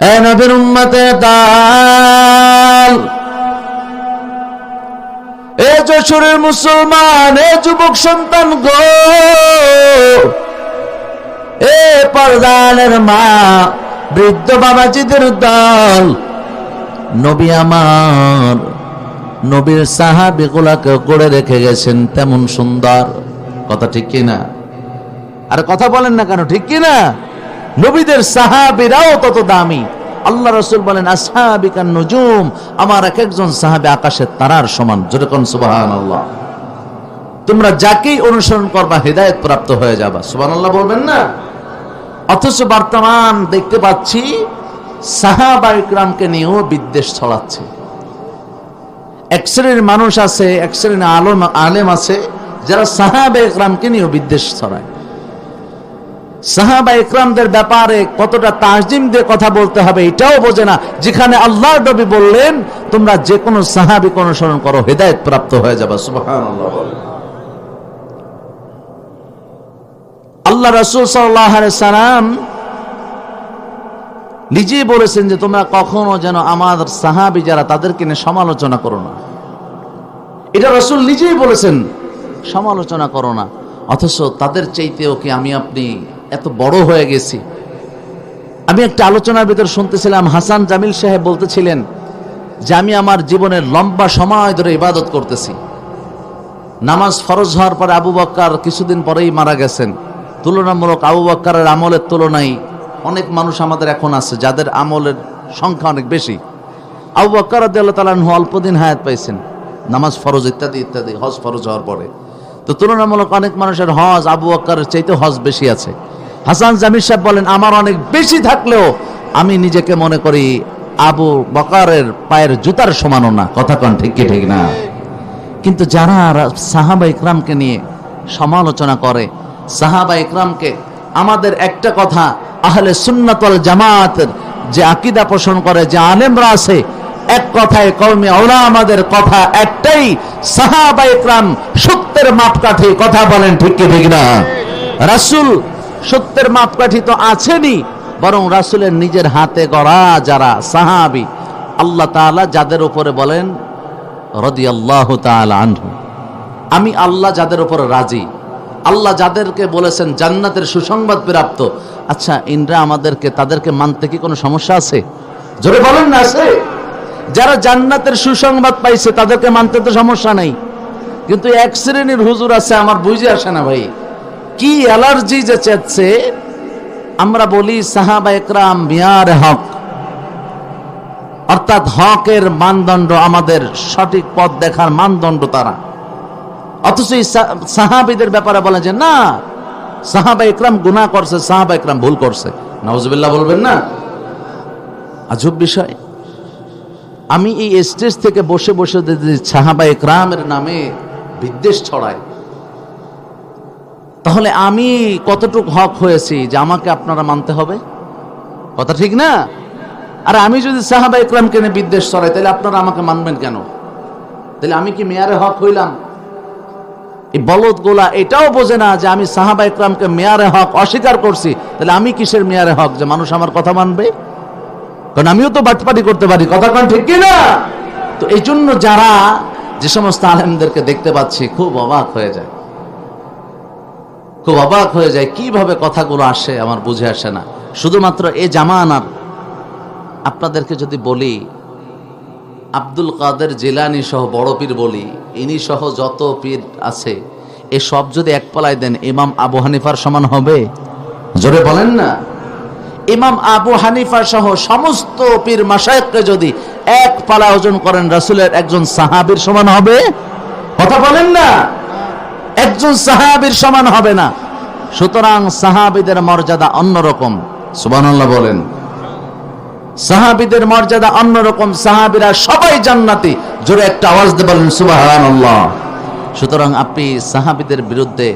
এ নবীর দাল। এ যশোরের মুসলমান, এ যুবক সন্তান গো। এ পর্দানের মা, বৃদ্ধ বাবাজিদের দল। নবী আমার, নবীর সাহাবিগুলাকে করে রেখে গেছেন তেমন সুন্দর। কথা ঠিক কিনা? আর কথা বলেন না কেন, ঠিক কিনা? নবীদের সাহাবিরাও তত দামি। আল্লাহ রসুল বলেন আসহাবিকান নজুম আমার এক একজন সাহাবি আকাশের তারার সমান। যেরকম সুবাহান আল্লাহ তোমরা যাকেই অনুসরণ করবা, হৃদায়ত প্রাপ্ত হয়ে যাবা। সুবাহ আল্লাহ বলবেন না? অথচ বর্তমান দেখতে পাচ্ছি, সাহাবা ইকরামকে নিয়েও বিদ্বেষ ছড়াচ্ছে। এক শ্রেণির মানুষ আছে, এক শ্রেণির আলম আলেম আছে, যারা সাহাবা ইকরামকে নিয়েও বিদ্বেষ ছড়ায়। সাহাবা ইকরামদের ব্যাপারে কতটা তাজিম দিয়ে কথা বলতে হবে এটাও বোঝে না। যেখানে আল্লাহ নবী বললেন, তোমরা যে কোনো সাহাবিক অনুসরণ করো, হেদায়ত প্রাপ্ত হয়ে যাবে। বলেন। আল্লাহ রসুল সাল্লাম নিজেই বলেছেন যে, তোমরা কখনো যেন আমার সাহাবি যারা, তাদেরকে নিয়ে সমালোচনা করো না। এটা রসুল নিজেই বলেছেন, সমালোচনা করো না। অথচ তাদের চাইতেও কি আমি আপনি এত বড় হয়ে গেছি। আমি একটা আলোচনার ভিতর শুনতেছিলাম, হাসান জামিল সাহেব বলতেছিলেন, যে আমি আমার জীবনের লম্বা সময় ধরে ইবাদত করতেছি। নামাজ ফরজ হওয়ার পরে আবু বক্কার কিছুদিন পরেই মারা গেছেন। তুলনামূলক আবু বক্কারের আমলের তুলনায় অনেক মানুষ আমাদের এখন আছে, যাদের আমলের সংখ্যা অনেক বেশি। আবু বক্কর আল্লাহ তালাহ অল্প দিন হায়াত পাইছেন, নামাজ ফরজ ইত্যাদি ইত্যাদি, হজ ফরজ হওয়ার পরে। তো তুলনামূলক অনেক মানুষের হজ আবু বক্করের চাইতে হজ বেশি আছে। হাসান জামির সাহেব বলেন, আমার অনেক বেশি থাকলেও আমি নিজেকে মনে করি আবু বকারের পায়ের জুতার সমানও না। কথা কন ঠিক কি, ঠিক না? কিন্তু যারা সাহাবা ইকরামকে নিয়ে সমালোচনা করে, সাহাবা ইকরামকে, আমাদের একটা কথা, আহলে সুন্নাতল জামাতের যে আকিদা পোষণ করে, যে আলেমরা আছে, এক কথায় কর্মে ওরা আমাদের কথা একটাই, সাহাবা ইকরাম সত্যের মাপকাঠি। কথা বলেন ঠিক কি, ঠিক না? রাসূল সত্যের মাপকাঠি তো আছেনই, বরং রাসূলের নিজের হাতে গড়া যারা সাহাবি, আল্লাহ তাআলা যাদের উপরে বলেন, রদিয়াল্লাহু তাআলা আনহু। আমি আল্লাহ যাদের উপর রাজি, আল্লাহ যাদেরকে বলেছেন জান্নাতের সুসংবাদ প্রাপ্ত আচ্ছা ইনরা আমাদেরকে, তাদেরকে মানতে কি কোনো সমস্যা আছে? জোরে বলেন না, আছে। যারা জান্নাতের সুসংবাদ পাইছে, তাদেরকে মানতে তো সমস্যা নেই। কিন্তু এক শ্রেণির হুজুর আছে, আমার বুঝে আসে না ভাই। কি অ্যালার্জি যে চেচ্ছে আমরা বলি সাহাবা একরাম মিয়ার হক। অর্থাৎ হকের মানদণ্ড আমাদের সঠিক পথ দেখার মানদণ্ড তারা। অথচ সাহাবিদের ব্যাপারে বলে যে, না, সাহাবা ইকরাম গুনাহ করছে, সাহাবা ইকরাম ভুল করছে। নওয়াজবিল্লাহ বলবেন না। আজব বিষয়। আমি এই স্টেজ থেকে বসে বসে যদি সাহাবা ইকরামের নামে বিদ্বেষ ছড়ায়। তাহলে আমি কতটুক হক হয়েছি যে আমাকে আপনারা মানতে হবে? কথা ঠিক না? আর আমি যদি সাহাবা ইকরামকে নিয়ে বিদ্বেষ ছড়াই, তাহলে আপনারা আমাকে মানবেন কেন? তাহলে আমি কি মেয়ারে হক হইলাম? এই বলদ গোলা এটাও বোঝে না যে আমি সাহাবা ইকরামকে মেয়ারে হক অস্বীকার করছি। তাহলে আমি কিসের মেয়ারে হক যে মানুষ আমার কথা মানবে? কারণ আমিও তো বাটপাটি করতে পারি, কথা কান ঠিক কি না? তো এই জন্য যারা যে সমস্ত আলেমদেরকে দেখতে পাচ্ছি, খুব অবাক হয়ে যায়। খুব অবাক হয়ে যায়, কীভাবে কথাগুলো আসে আমার বুঝে আসে না। শুধুমাত্র এ জামানার, আপনাদেরকে যদি বলি, আব্দুল কাদের জিলানি সহ বড় পীর বলি, ইনি সহ যত পীর আছে, এ সব যদি এক পালায় দেন, ইমাম আবু হানিফার সমান হবে? জোরে বলেন না। ইমাম আবু হানিফা সহ সমস্ত পীর মাসায়ককে যদি এক পালা ওজন করেন, রাসূলের একজন সাহাবীর সমান হবে? কথা বলেন না। একজন সাহাবীর সমান হবে না। সুতরাং সাহাবিদের মর্যাদা অন্যরকম। সুবহানাল্লাহ বলেন। সাহাবিদের মর্যাদা অন্যরকম। সাহাবীরা সবাই জান্নাতি। জোরে একটা আওয়াজ দিয়ে বলেন, সুবহানাল্লাহ। সুতরাং আপনি সাহাবীদের বিরুদ্ধে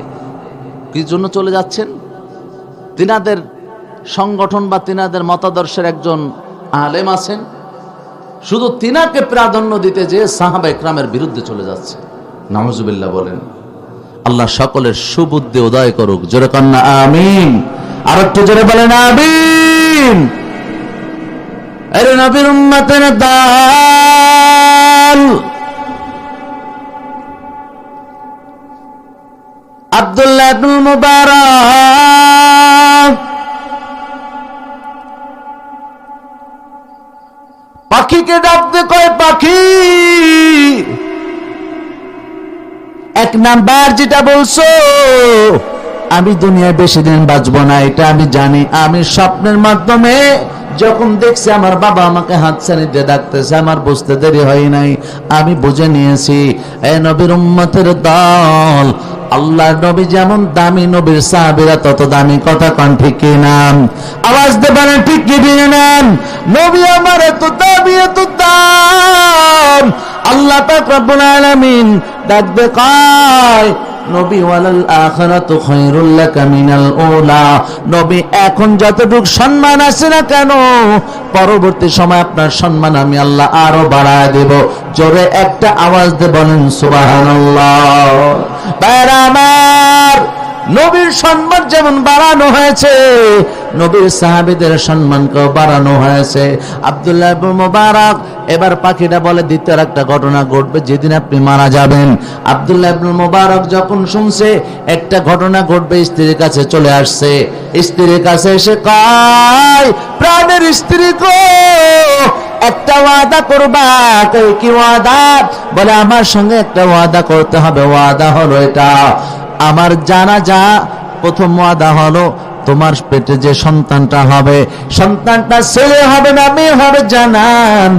কি জন্য চলে যাচ্ছেন? তিনাদের সংগঠন বা তিনাদের মতাদর্শের একজন আলেম আছেন। শুধু তিনাকে প্রাধান্য দিতে যে সাহাবা ইকরামের বিরুদ্ধে চলে যাচ্ছে। নামজুবিল্লাহ বলেন। আল্লাহ সকলের সুবুদ্ধি উদয় করুক। জোরে কন্যা আমিন। আর একটু জোরে বলেন, আমিন। আব্দুল্লাহ পাখিকে ডাকতে কয় পাখি? এক নাম্বার যেটা বলছো আমি দুনিয়ায় বেশি দিন বাঁচবো না, এটা আমি জানি। আমি স্বপ্নের মাধ্যমে যখন দেখছি আমার বাবা আমাকে হাত ছাড়িতে ডাকতেছে, আমার বুঝতে দেরি হয় নাই। আমি বুঝে নিয়েছি, এ নবীর উম্মতের দল, আল্লাহর নবী যেমন দামি, নবীর সাহাবীরা তত দামি, কথা কন ঠিক কি নাম আওয়াজ দেবেন ঠিক কি দিয়ে নেন? নবী আমার এত দামি, এত দাম। আল্লাহ পাক রব্বুল আলামিন ডাকবে, কয় নবী এখন যতটুকু সম্মান আছে না কেন, পরবর্তী সময় আপনার সম্মান আমি আল্লাহ আরও বাড়ায় দেব। জোরে একটা আওয়াজ দিয়ে বলেন আমার নবীর সম্মান যেমন বাড়ানো হয়েছে, নবীর সাহাবীদের সম্মানকেও বাড়ানো হয়েছে। আব্দুল্লাহ মুবারক, এবার পাখিটা বলে, দ্বিতীয় একটা ঘটনা ঘটবে যেদিন আপনি মারা যাবেন। আব্দুল্লাহ মুবারক যখন শুনছে, একটা ঘটনা ঘটবে, স্ত্রীর কাছে চলে আসছে। স্ত্রীর কাছে এসে কয়, প্রাণের স্ত্রী কো একটা ওয়াদা করবা? কি ওয়াদা? বলে, আমার সঙ্গে একটা ওয়াদা করতে হবে। ওয়াদা হলো এটা আমার জানা যা, প্রথম ওয়াদা হলো, তোমার পেটে যে সন্তানটা হবে, সন্তানটা ছেলে হবে না, মেয়ে হবে, জানা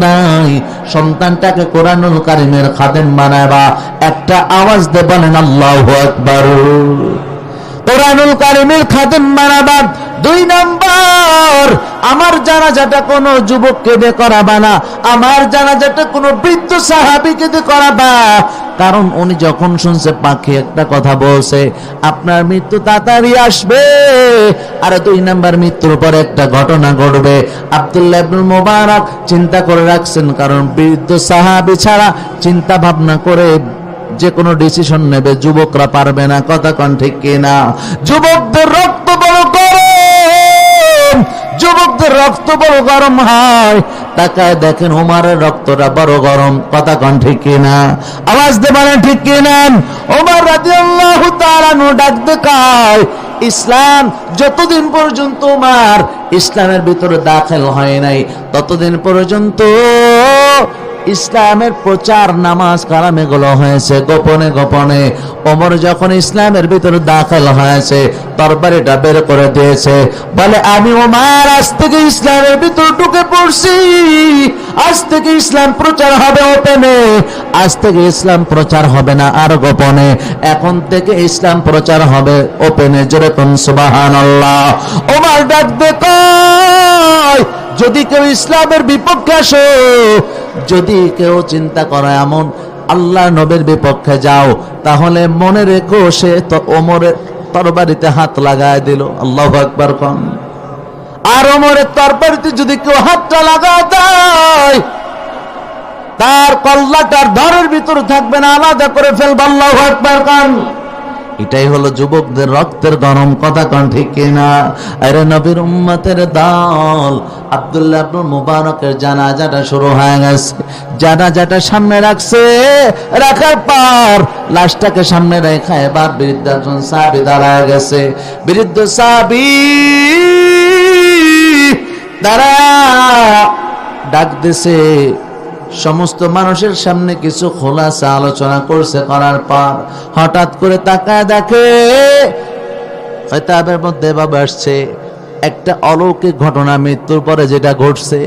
নাই। সন্তানটাকে কোরআনুল কারিমের খাদেম বানাবা একটা আওয়াজ দে বলেন, আল্লাহু আকবার। কোরআনুল কারিমের খাদেম বানাবা, দুই নাম্বার, আমার জানাজাটা কোনো যুবককে দিয়ে করাবা না, আমার জানাজাটা কোনো বৃদ্ধ সাহাবিকে দিয়ে করাবা। কারণ উনি যখন শুনছে, পাখি একটা কথা বলছে, আপনার মৃত্যু তাড়াতাড়ি আসবে। আর দুই নাম্বার মৃত্যুর পরে একটা ঘটনা ঘটবে। আব্দুল্লাহ মুবারক চিন্তা করে রাখছেন, কারণ বৃদ্ধ সাহাবি ছাড়া চিন্তা ভাবনা করে যে কোনো ডিসিশন নেবে, যুবকরা পারবে না। কথা কন ঠিক কিনা? যুবকদের রক্ত বড় গরম, যুবকদের রক্ত বড় গরম হয়। তাকায় দেখেন ওমারের রক্তটা বড় গরম, কথা কন ঠিক কিনা? আওয়াজ দে পারেন ঠিক কিনা? ওমর রাদিয়াল্লাহু তাআলা নো ডাকতে কায় ইসলাম যতদিন পর্যন্ত ওমার ইসলামের ভিতরে দাখিল হয় নাই, ততদিন পর্যন্ত ইসলামের প্রচার নামাজ কালাম এগুলো হয়েছে, গোপনে গোপনে। ওমর যখন ইসলামের ভিতরে দাখিল হয়েছে, তরবারিটা বের করে দিয়েছে। বলে, আমি ওমার, আজ থেকে ইসলামের ভিতর ঢুকে পড়ছি। আজ থেকে ইসলাম প্রচার হবে ওপেনে। আজ থেকে ইসলাম প্রচার হবে না আর গোপনে। এখন থেকে ইসলাম প্রচার হবে ওপেনে যেরকম সুবাহান আল্লাহ ওমার ডাক দে যদি কেউ ইসলামের বিপক্ষে আসো যদি কেউ চিন্তা করে এমন আল্লাহ নবের বিপক্ষে যাও, তাহলে মনে রেখো সে তো ওমরের তরবারিতে হাত লাগায় দিল। আল্লাহ আকবার কন। আর ওমরের তরবারিতে যদি কেউ হাতটা লাগা দেয়, তার কল্লাটার ধরের ভিতরে থাকবে না, আলাদা করে ফেলবে। আল্লাহ আকবার কন। এটাই হলো যুবকদের রক্তের গরম কথা কন ঠিক কিনা? আরে নবীর উম্মতের দল, আব্দুল্লাহ আব্দুল মুবারকের জানাজাটা শুরু হয়ে গেছে। জানাজাটা সামনে রাখছে, রাখার পর লাশটাকে সামনে রেখা এবার বৃদ্ধ একজন সাহাবি দাঁড়ায় গেছে। বৃদ্ধ সাহাবি দাঁড়া, ডাক দিছে সমস্ত মানুষের সামনে কিছু খোলাসা আলোচনা করছে, করার পর হঠাৎ করে তাকায় দেখে কিতাবের মধ্যে বাবা আসছে। একটা অলৌকিক ঘটনা মৃত্যুর পরে যেটা ঘটছে,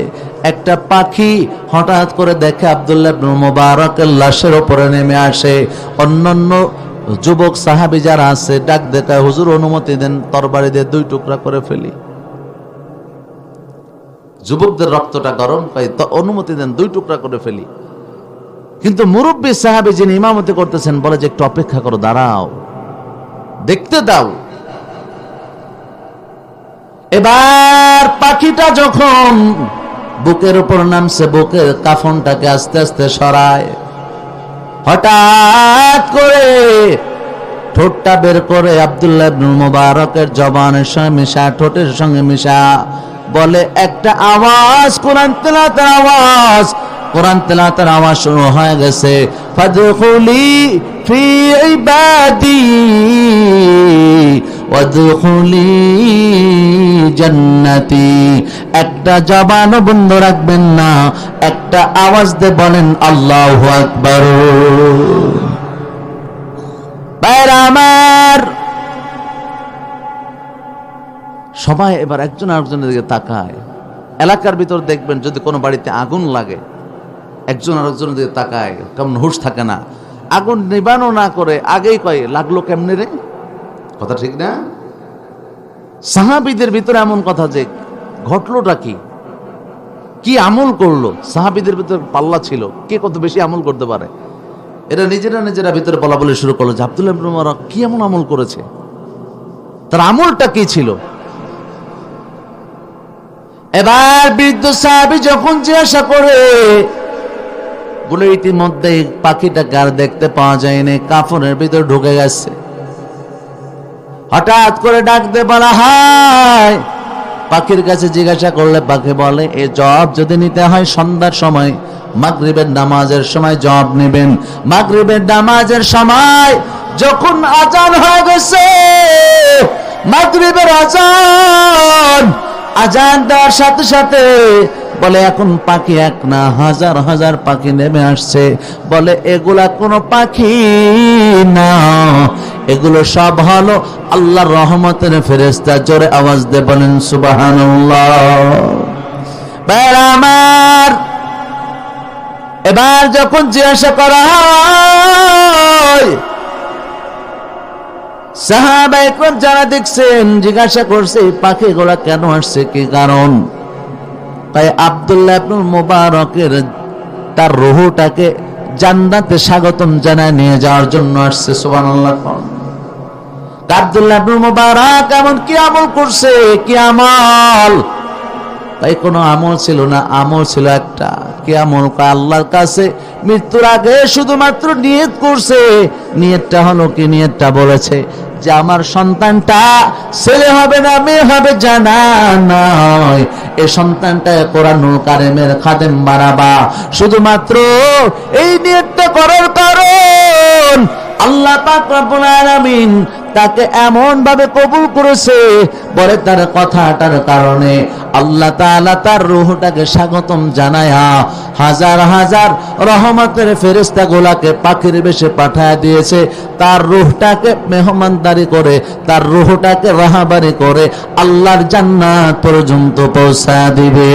একটা পাখি হঠাৎ করে দেখে আব্দুল্লাহ মুবারকের লাশের উপরে নেমে আসে। অন্যান্য যুবক সাহাবি যারা আছে, ডাক দেখায়, হুজুর অনুমতি দেন, তরবারি দিয়ে দুই টুকরা করে ফেলি। যুবকদের রক্তটা গরম পাই, তো অনুমতি দেন, দুই টুকরা করে ফেলি। কিন্তু মুরব্বী সাহাবি যিনি ইমামতি করতেছেন, বলে যে, একটু অপেক্ষা করো, দাঁড়াও। দেখতে দাও। এবার পাখিটা যখন বুকের উপর নামছে, বুকের কাফনটাকে আস্তে আস্তে সরায়। হঠাৎ করে ঠোঁটটা বের করে আব্দুল্লাহ মুবারকের জবানের সঙ্গে মিশা, ঠোঁটের সঙ্গে মিশা বলে, একটা আওয়াজ, কোরআন তেলাতের আওয়াজ। কোরআন তেলাতের আওয়াজ শুরু হয়ে গেছে। ফাদখুলি ফি ইবাদি, ওয়াদখুলি জান্নাতি। একটা জবানও বন্ধ রাখবেন না, একটা আওয়াজ দিয়ে বলেন, আল্লাহু আকবার। বাইরে আমার সবাই এবার একজন আরেকজনের দিকে তাকায়। এলাকার ভিতর দেখবেন যদি কোনো বাড়িতে আগুন লাগে, একজন আরেকজনের দিকে তাকায়, কেমন হুশ থাকে না। আগুন নিবানো না করে আগেই কয়, লাগল কেমনে রে? কথা ঠিক না? সাহাবিদের ভিতরে এমন কথা যে, ঘটলোটা কি? কি আমল করল? সাহাবিদের ভিতরে পাল্লা ছিল, কে কত বেশি আমল করতে পারে? এরা নিজেরা নিজেরা ভিতরে বলা বলে শুরু করল যে, আব্দুল্লাহ কি এমন আমল করেছে? তার আমলটা কি ছিল? এবার বৃদ্ধ সাহাবি যখন জিজ্ঞাসা করে, বলে ইতিমধ্যে পাখিটা আর দেখতে পাওয়া যায়নি? কাফনের ভিতর ঢুকে গেছে। হঠাৎ করে ডাকতে বলা হায়, পাখির কাছে জিজ্ঞাসা করলে পাখি বলে, এ জব যদি নিতে হয় সন্ধ্যার সময়, মাগরিবের নামাজের সময় জব নেবেন। মাগরিবের নামাজের সময় যখন আজান হয়ে গেছে, মাগরিবের আজান আজান দেওয়ার সাথে সাথে বলে, এখন পাখি এক না, হাজার হাজার পাখি নেমে আসছে। বলে, এগুলা কোনো পাখি না, এগুলো সব হলো আল্লাহর রহমতের ফেরেস্তা জোরে আওয়াজ দে বলেন আমার, এবার যখন জিজ্ঞাসা করা হয় সাহাবা একরম যারা দেখছেন, জিজ্ঞাসা করছে পাখি পাখিগুলা কেন আসছে? কি কারণ? তাই আবদুল্লাহ আব্দুল মোবারকের তার রুহুটাকে জান্নাতে স্বাগতম জানায় নিয়ে যাওয়ার জন্য আসছে, সুবহানাল্লাহ। আব্দুল্লাহ আব্দুল মোবারক এমন কি আমল করছে? কি আমল? তাই কোনো আমল ছিল না, আমল ছিল একটা। কি আমল আল্লাহর কাছে। মৃত্যুর আগে শুধুমাত্র নিয়ত করছে। নিয়তটা হলো কি? নিয়তটা বলেছে যে আমার সন্তানটা ছেলে হবে না, মেয়ে হবে, জানা নয়। এই সন্তানটা কোরআনুল কারেমের খাদেম বানাবা। শুধুমাত্র এই নিয়তটা করার কারণ আল্লাহ পাক রব্বুল আলামিন তাকে এমন ভাবে কবুল করেছে বলে তার কথাটার কারণে আল্লাহ তালা তার রুহটাকে স্বাগতম জানায়া হাজার হাজার রহমতের ফেরিস্তা গোলাকে পাখির বেশে পাঠায় দিয়েছে। তার রুহটাকে মেহমানদারি করে, তার রুহটাকে রাহাবারি করে আল্লাহর জান্নাত পর্যন্ত পৌঁছা দিবে।